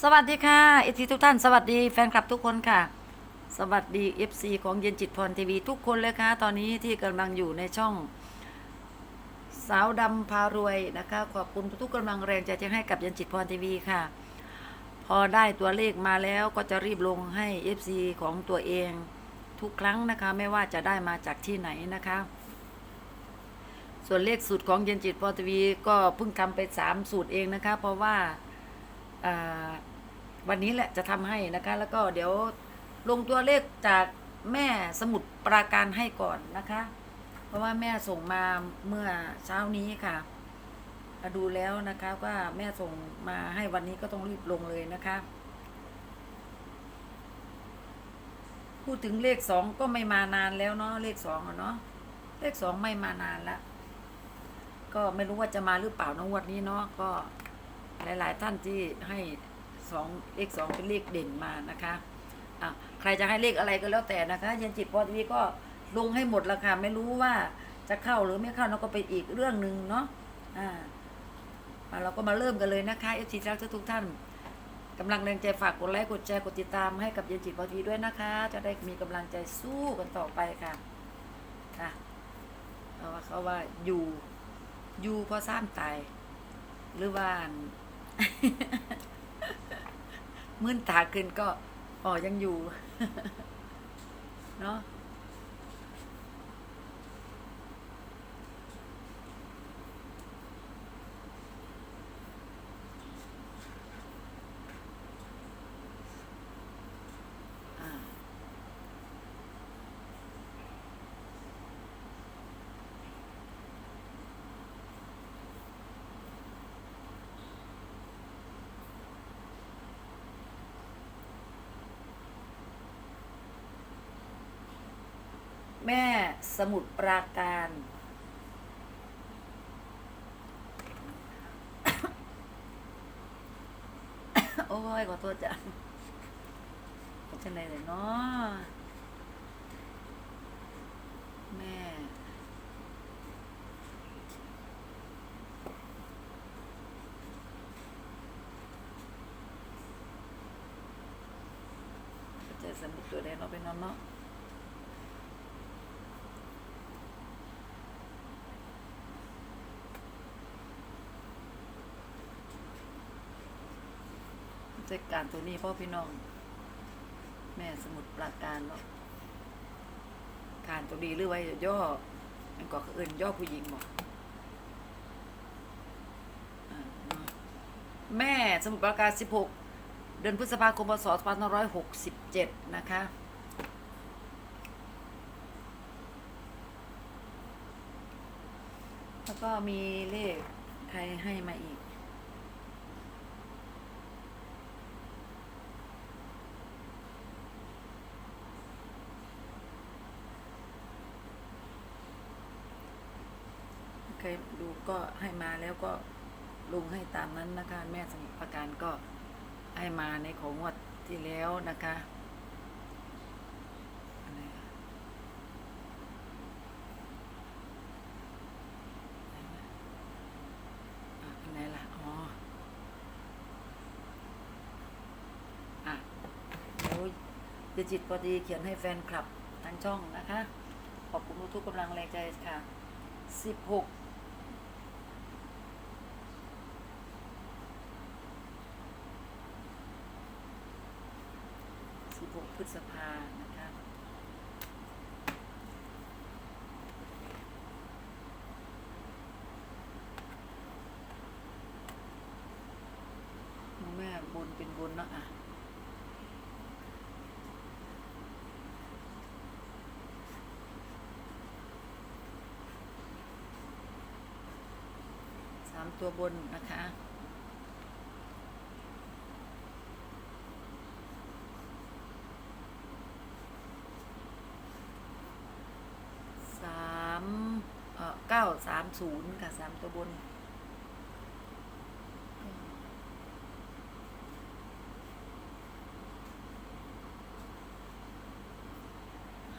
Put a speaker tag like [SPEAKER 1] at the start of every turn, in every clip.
[SPEAKER 1] สวัสดีค่ะเอฟซีทุกท่าน สวัสดีแฟนคลับทุกคนค่ะ สวัสดีเอฟซีของเย็นจิตพรทีวีทุกคนเลยค่ะ ตอนนี้ที่กำลังอยู่ในช่อง สาวดำพารวยนะคะ ขอบคุณทุกกำลังแรงใจที่ให้กับเย็นจิตพรทีวีค่ะ พอได้ตัวเลขมาแล้วก็จะรีบลงให้ FC ของตัวเองทุกครั้งนะคะ ไม่ว่าจะได้มาจากที่ไหนนะคะ ส่วนเลขสูตรของเย็นจิตพรทีวีก็เพิ่งทำไปสามสูตรเองนะคะ เพราะว่า วันนี้แหละจะทำให้นะคะ แล้วก็เดี๋ยวลงตัวเลขจากแม่สมุดปราการให้ก่อนนะคะ เพราะว่าแม่ส่งมาเมื่อเช้านี้ค่ะดูแล้วนะคะว่าแม่ส่งมาให้วันนี้ก็ต้องรีบลงเลยนะคะ พูดถึงเลขสองก็ไม่มานานแล้วเนาะเลขสองเนาะเลขสองไม่มานานแล้วก็ไม่รู้ว่าจะมาหรือเปล่านะงวดนี้เนาะก็ หลายๆ ท่านที่ให้สองเลขสองเป็นเลขเด่นมานะคะอะใครจะให้เลขอะไรก็แล้วแต่นะคะเย็นจิตพอทีก็ลงให้หมดแล้วค่ะไม่รู้ว่าจะเข้าหรือไม่เข้าเราก็ไปนอีกเรื่องหนึ่งเนาะอ่ามาเราก็มาเริ่มกันเลยนะคะเอฟซีรักทุกท่านกำลังแรงใจฝากกดไลค์กดแชร์กดติดตามให้กับเย็นจิตพอทีด้วยนะคะ จะได้มีกำลังใจสู้กันต่อไปค่ะค่ะเพราว่าเขาว่าอยู่อยู่พราะซ้ำตายหรือว่า มื่นตาขึ้นก็อ๋อยังอยู่ เนาะอ่า แม่สมุดปราการ โอ้ยขอโทษจ้ะเป็นจังไดเลยเนาะแม่จะสมุดตัวแดงเราไปนอนเนาะ จัดการตัวนี้พ่อพี่น้อง แม่สมุดปราการเนาะการตัวดีหรือไว้ย่อมันก็เอื่นย่อผู้หญิงบอกแม่สมุดปราการ16เดือนพฤษภาคมพศ2567นะคะแล้วก็มีเลขใครให้มาอีก ก็ให้มาแล้วก็ลุงให้ตามนั้นนะคะ แม่สมุทรประการก็ให้มาในของงวดที่แล้วนะคะดิจิตพอดีเขียนให้แฟนคลับทั้งช่องนะคะ ขอบคุณทุกกำลังแรงใจค่ะ 16 ฤษภานะคะแม่บนเป็นบนเนาะอะสามตัวบนนะคะ สามเอ่อเก้าสาม ศูนย์ค่ะสามตัวบน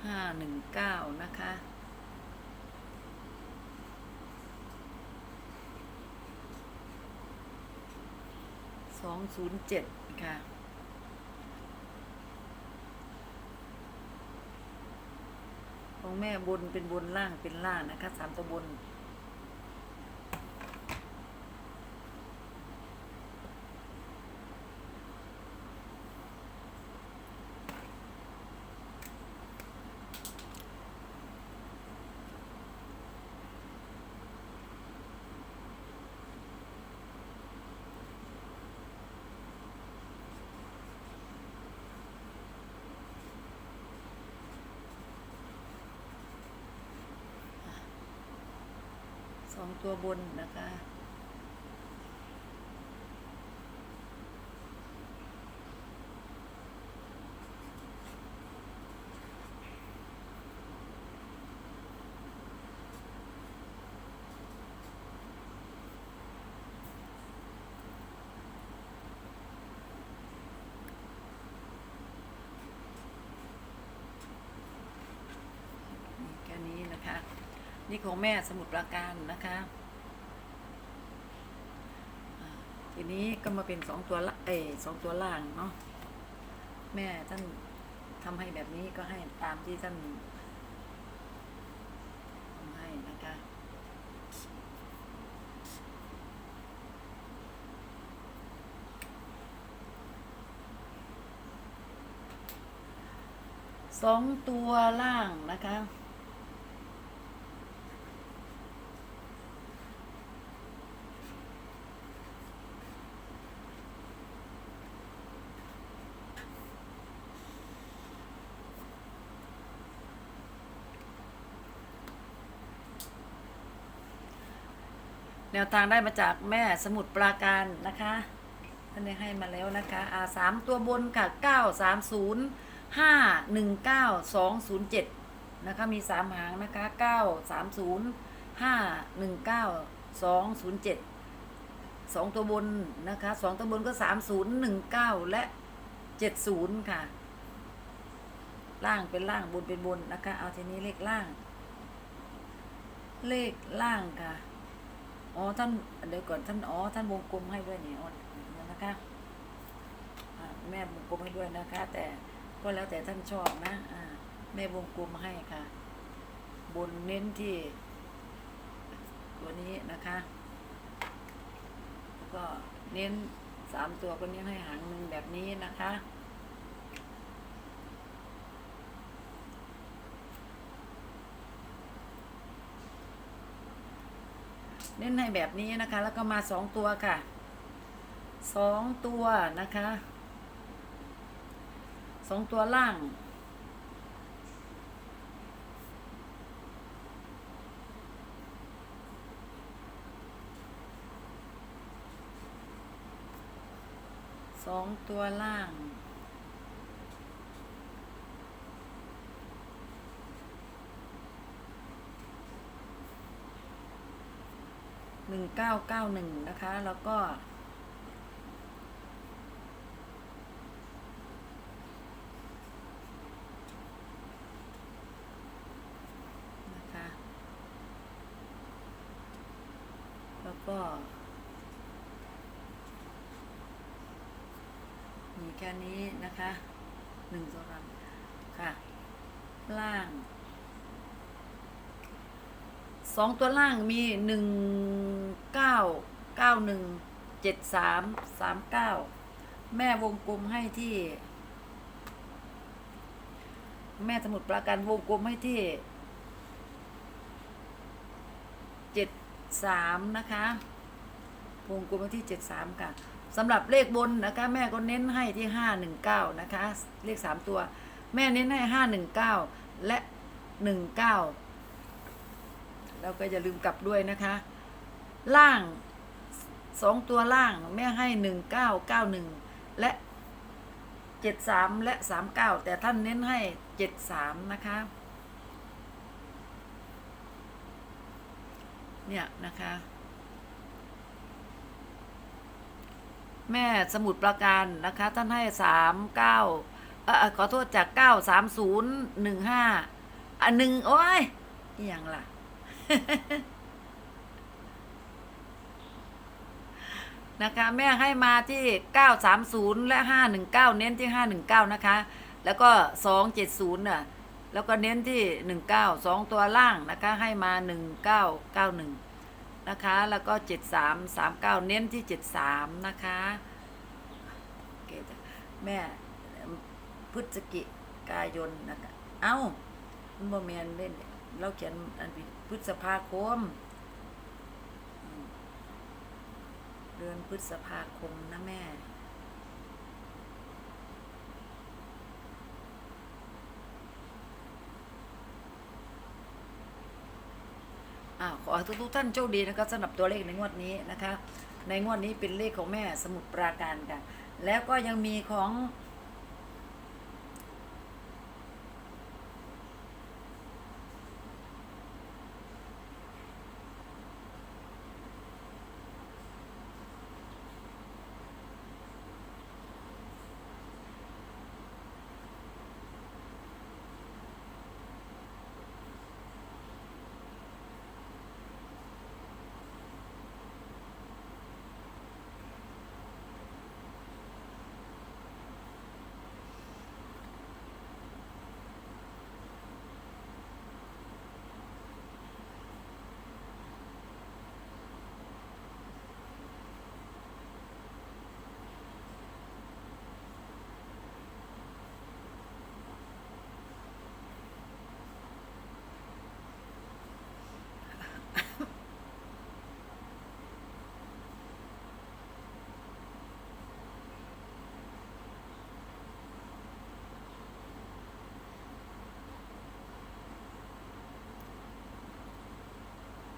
[SPEAKER 1] ห้าหนึ่งเก้านะคะสสองศูนย์เจ็ดค่ะของแม่บนเป็นบนล่างเป็นล่างนะคะสามตัวบน สองตัวบนนะคะ นี่แค่นี้นะคะ นี่ของแม่สมุดปราการนะคะทีนี้ก็มาเป็นสองตัวละเอสองตัวล่างเนาะแม่ท่านทำให้แบบนี้ก็ให้ตามที่ท่านทำให้นะคะสองตัวล่างนะคะ แนวทางได้มาจากแม่สมุดปราการนะคะท่านได้ให้มาแล้วนะคะอ่าสามตัวบนค่ะเก้าสามศูนย์ห้าหนึ่งเก้าสองศูนย์เจ็ดนะคะมีสามหางนะคะเก้าสามศูนย์ห้าหนึ่งเก้าสองศูนย์เจ็ดสองตัวบนนะคะสองตัวบนก็สามศูนย์หนึ่งเก้าและเจ็ดศูนย์ค่ะ ล่างเป็นล่างบนเป็นบนนะคะ เอาทีนี้เลขล่าง เลขล่างค่ะ อ๋อท่านเดี๋ยวก่อนท่านอ๋อท่านวงกลมให้ด้วยนี่อ๋อเดี๋ยวนะคะแม่วงกลมให้ด้วยนะคะ แต่ก็แล้วแต่ท่านชอบนะแม่วงกลมให้ค่ะ บนเน้นที่ ตัวนี้นะคะก็เน้นสามตัวก็เน้นให้หางหนึ่งแบบนี้นะคะ เน้นให้แบบนี้นะคะ แล้วก็มาสองตัวค่ะสองตัวนะคะสองตัวล่างสองตัวล่าง หนึ่งเก้าเก้าหนึ่งนะคะ แล้วก็นะคะแล้วก็ มีแค่นี้นะคะหนึ่งสองสามค่ะ ล่าง สองตัวล่างมีหนึ่งเก้าเก้าหนึ่งเจ็ดสามสามเก้าแม่วงกลมให้ที่ แม่สมุดปราการวงกลมให้ที่เจ็ดสามนะคะวงกลมไว้ที่เจ็ดสามค่ะสำหรับเลขบนนะคะ แม่ก็เน้นให้ที่ห้าหนึ่งเก้านะคะ เลขสามตัว แม่เน้นให้ห้าหนึ่งเก้าและหนึ่งเก้า แล้วก็อย่าลืมกลับด้วยนะคะ ล่างสองตัวล่างแม่ให้หนึ่งเก้าเก้าหนึ่งและเจ็ดสามและสามเก้าแต่ท่านเน้นให้เจ็ดสามนะคะ เนี่ยนะคะ แม่สมุดประการนะคะ ท่านให้สามเก้าเออขอโทษจากเก้าสามศูนย์หนึ่งห้าอันหนึ่งโอ้ยอย่างล่ะ นะคะ แม่ให้มาที่ 930 และ 519 เน้นที่ 519 นะคะ แล้วก็ 270น่ะ แล้วก็เน้นที่ 19 2 ตัวล่างนะคะ ให้มา 1991 นะคะ แล้วก็ 7339 เน้นที่ 73 นะคะแม่พฤศจิกายนนะคะ เอ้ามันบ่แมนเล่น เราเขียนอันผิดพฤษภาคม เดือนพฤษภาคมนะแม่อาขอให้ทุกท่านโชคดีนะคะสำหรับตัวเลขในงวดนี้นะคะ ในงวดนี้เป็นเลขของแม่สมุทรปราการค่ะแล้วก็ยังมีของ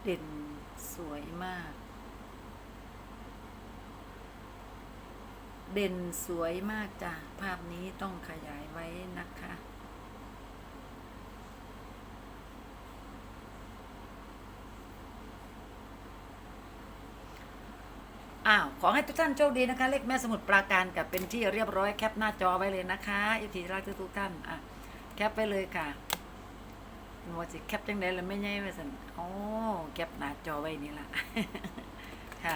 [SPEAKER 1] เด่นสวยมาก เด่นสวยมากจ้ะ ภาพนี้ต้องขยายไว้นะคะ อ้าว ขอให้ทุกท่านโชคดีนะคะ เลขแม่สมุดปราการกับเป็นที่เรียบร้อยแคปหน้าจอไว้เลยนะคะอีทีรักทุกท่าน อะ แคปไปเลยค่ะ ว่าสิแคปจังได๋ล่ะไม่ใหญ่ว่าซั่นโอ้แคปหน้าจอไว้นี่ล่ะ ค่ะ